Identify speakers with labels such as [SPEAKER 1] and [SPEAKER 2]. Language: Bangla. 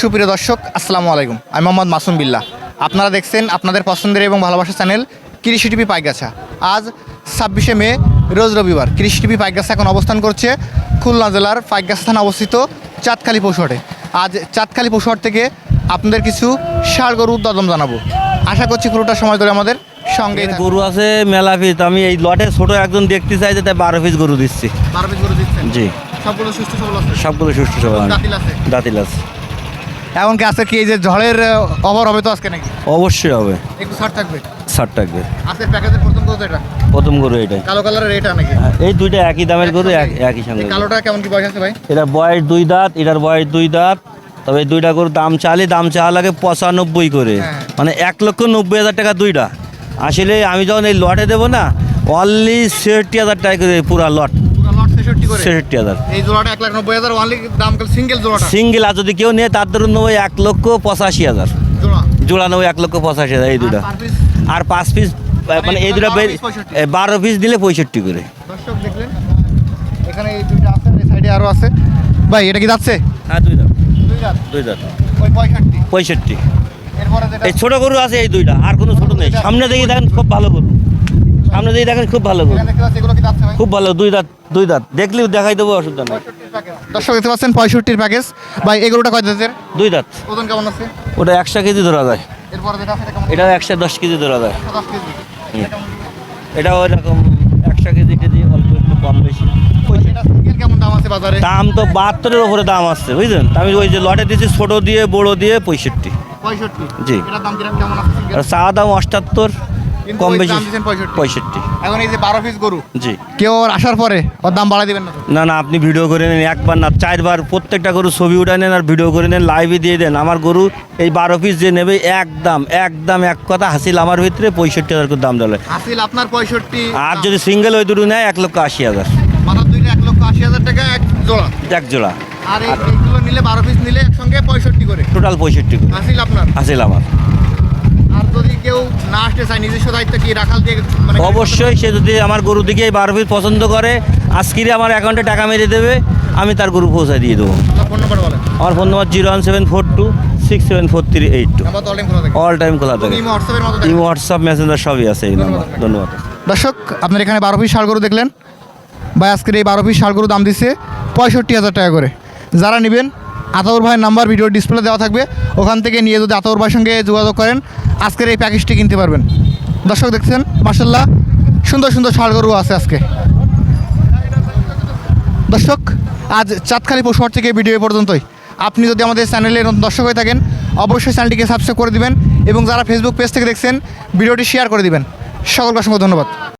[SPEAKER 1] সুপ্রিয় দর্শক আসসালামু আলাইকুম। আমি মোহাম্মদ মাসুম বিল্লাহ আপনারা দেখছেন আপনাদের পছন্দের এবং ভালোবাসার চ্যানেল কৃষি টিভি পাইগাছা। আজ ছাব্বিশে মে রোজ রবিবার। কৃষি টিভি পাইগাছা এখন অবস্থান করছে খুলনা জেলার পাইগাছা থানা অবস্থিত চাঁদখালি পশুহাটে। আজ চাঁদখালি পশুহাট থেকে আপনাদের কিছু ষাড় গরুর দদম জানাব। আশা করছি পুরোটা সময় ধরে আমাদের সঙ্গে
[SPEAKER 2] গরু আছে মেলা পিস আমি এই লটে ছোট একজন দেখতে চাই যে তাই বারো পিস গরু দিচ্ছি।
[SPEAKER 1] বারো পিস গরু দিচ্ছেন?
[SPEAKER 2] জি।
[SPEAKER 1] সবগুলো সুস্থ সবল আছে?
[SPEAKER 2] সবগুলো সুস্থ সবল।
[SPEAKER 1] দাঁতিল আছে?
[SPEAKER 2] দাঁতিল আছে।
[SPEAKER 1] এখন কি আজকে কি এই যে ঝড়ের অভাব হবে তো আজকে নাকি?
[SPEAKER 2] অবশ্যই হবে।
[SPEAKER 1] একটু ছাড় থাকবে?
[SPEAKER 2] ষাট থাকবে।
[SPEAKER 1] আজকে প্যাকেজের প্রথম কত এটা?
[SPEAKER 2] প্রথম গরু এটাই।
[SPEAKER 1] কালো কালারের এটা নাকি?
[SPEAKER 2] হ্যাঁ, এই দুইটা একই দামের গরু এক- একই সঙ্গে
[SPEAKER 1] কালোটা কেমন কি বয়স আছে ভাই?
[SPEAKER 2] এটা বয়স দুই দাঁত এটার বয়স দুই দাঁত। তবে দুইটা গরুর দাম চালে দাম চাওয়া লাগে পঁচানব্বই করে।
[SPEAKER 1] হ্যাঁ।
[SPEAKER 2] মানে এক লক্ষ নব্বই হাজার টাকা দুইটা। আসলে আমি যখন এই লটে দেবো না অনলি ছেষট্টি হাজার টাকা করে পুরা লট।
[SPEAKER 1] পুরো লট 66 করে।
[SPEAKER 2] ছেষট্টি হাজার।
[SPEAKER 1] এই জোড়াটা এক লাখ নব্বই হাজার অনলি দাম সিঙ্গেল জোড়াটা।
[SPEAKER 2] সিঙ্গেল আর যদি কেউ নিয়ে তার ধরুন নেব এক লক্ষ পঁচাশি হাজার।
[SPEAKER 1] জোড়া?
[SPEAKER 2] নেব এক লক্ষ পঁচাশি হাজার এই দুটা
[SPEAKER 1] আর
[SPEAKER 2] পাঁচ পিস মানে এই দুটা
[SPEAKER 1] বারো
[SPEAKER 2] পিস দিলে পঁয়ষট্টি করে।
[SPEAKER 1] দর্শক দেখলেন এখানে এই দুইটা আছে এই সাইডে আরও আছে। ভাই এটা কি যাচ্ছে?
[SPEAKER 2] হ্যাঁ দুই দাঁত।
[SPEAKER 1] দুই হাজার
[SPEAKER 2] দুই দাঁত।
[SPEAKER 1] পঁয়ষট্টি।
[SPEAKER 2] পঁয়ষট্টি। এই ছোট গরু আছে এই দুইটা। আর কোনো ছোট নেই। সামনে দেখি দেখেন খুব ভালো গরু। সামনে দেখি দেখেন খুব ভালো গরু। খুব ভালো দুই দাঁত। দুই দাঁত। দেখলেও দেখাই দেবো অসুবিধা নেই।
[SPEAKER 1] দর্শক দেখতে পাচ্ছেন পঁয়ষট্টির প্যাকেজ ভাই এগুলোটা কয় দাঁতের?
[SPEAKER 2] দুই দাঁত।
[SPEAKER 1] ওজন কেমন আছে?
[SPEAKER 2] ওটা একশো কেজি ধরা যায়।
[SPEAKER 1] এটা
[SPEAKER 2] একশো দশ কেজি ধরা যায়। এটা ওই রকম একশো কেজি কেজি অল্প একটু কম বেশি।
[SPEAKER 1] কেমন দাম আছে বাজারে?
[SPEAKER 2] দাম তো বাহাত্তরের উপরে দাম আসছে বুঝলেন? আমি ওই যে লটে দিয়েছি ছোট দিয়ে বড় দিয়ে পঁয়ষট্টি।
[SPEAKER 1] পঁয়ষট্টি।
[SPEAKER 2] জি। চা দাম অষ্টাত্তর। কম বেশি
[SPEAKER 1] দাম দিচ্ছেন 65
[SPEAKER 2] পঁয়ষট্টি।
[SPEAKER 1] এখন এই যে বারো পিস গরু
[SPEAKER 2] জি।
[SPEAKER 1] কেউ ওর আসার পরে ওর দাম বাড়াই দিবেন না
[SPEAKER 2] না না আপনি ভিডিও করে নেন একবার না চারবার প্রত্যেকটা গরু ছবি উঠে নেন আর ভিডিও করে নেন লাইভে দিয়ে দেন। আমার গরু এই বারো পিস যে নেবে একদম একদম এক কথা হাসিল আমার ভিতরে পঁয়ষট্টি হাজার করে দাম দিলে
[SPEAKER 1] হাসিল আপনার পঁয়ষট্টি
[SPEAKER 2] আর যদি সিঙ্গেল ওই দুটো নেয় এক লক্ষ আশি হাজার।
[SPEAKER 1] মাথার দুইটা এক লক্ষ আশি হাজার টাকা এক জোড়া।
[SPEAKER 2] এক জোড়া।
[SPEAKER 1] আর এই এইগুলো নিলে বারো পিস নিলে একসঙ্গে পঁয়ষট্টি করে।
[SPEAKER 2] টোটাল পঁয়ষট্টি করে।
[SPEAKER 1] হাসিল আপনার।
[SPEAKER 2] হাসিল আমার।
[SPEAKER 1] যদি কেউ না আসতে চায় নিজস্ব দায়িত্ব কি রাখাল দিয়ে মানে
[SPEAKER 2] অবশ্যই সে যদি আমার গরু দিকে এই বারো পিস পছন্দ করে আজকের আমার অ্যাকাউন্টে টাকা মেরে দেবে আমি তার গরু পৌঁছায় দিয়ে দেবো।
[SPEAKER 1] ফোন নাম্বার বলেন।
[SPEAKER 2] আমার phone number zero one seven four two six seven four three eight two all time খোলা থাকে।
[SPEAKER 1] ইমো
[SPEAKER 2] হোয়াটসঅ্যাপ মেসেঞ্জার সবই আছে এই নাম্বার ধন্যবাদ।
[SPEAKER 1] দর্শক আপনার এখানে বারো পিস গরু দেখলেন। ভাই আজকের এই বারো পিস গরু দাম দিচ্ছে পঁয়ষট্টি হাজার টাকা করে। যারা নেবেন আতাউর ভাইয়ের নাম্বার ভিডিও ডিসপ্লে দেওয়া থাকবে। ওখান থেকে নিয়ে যদি আতাউর ভাইয়ের সঙ্গে যোগাযোগ করেন, আজকের এই প্যাকেজটি কিনতে পারবেন। দর্শক দেখছেন মার্শাল্লাহ সুন্দর সুন্দর ষাড় আছে আজকে। দর্শক, আজ চাঁদখালি পশুহাট থেকে ভিডিও পর্যন্তই। আপনি যদি আমাদের চ্যানেলে দর্শক হয়ে থাকেন, অবশ্যই চ্যানেলটিকে সাবস্ক্রাইব করে দিবেন এবং যারা ফেসবুক পেজ থেকে দেখছেন, ভিডিওটি শেয়ার করে দিবেন। সকলকে অসংখ্য ধন্যবাদ।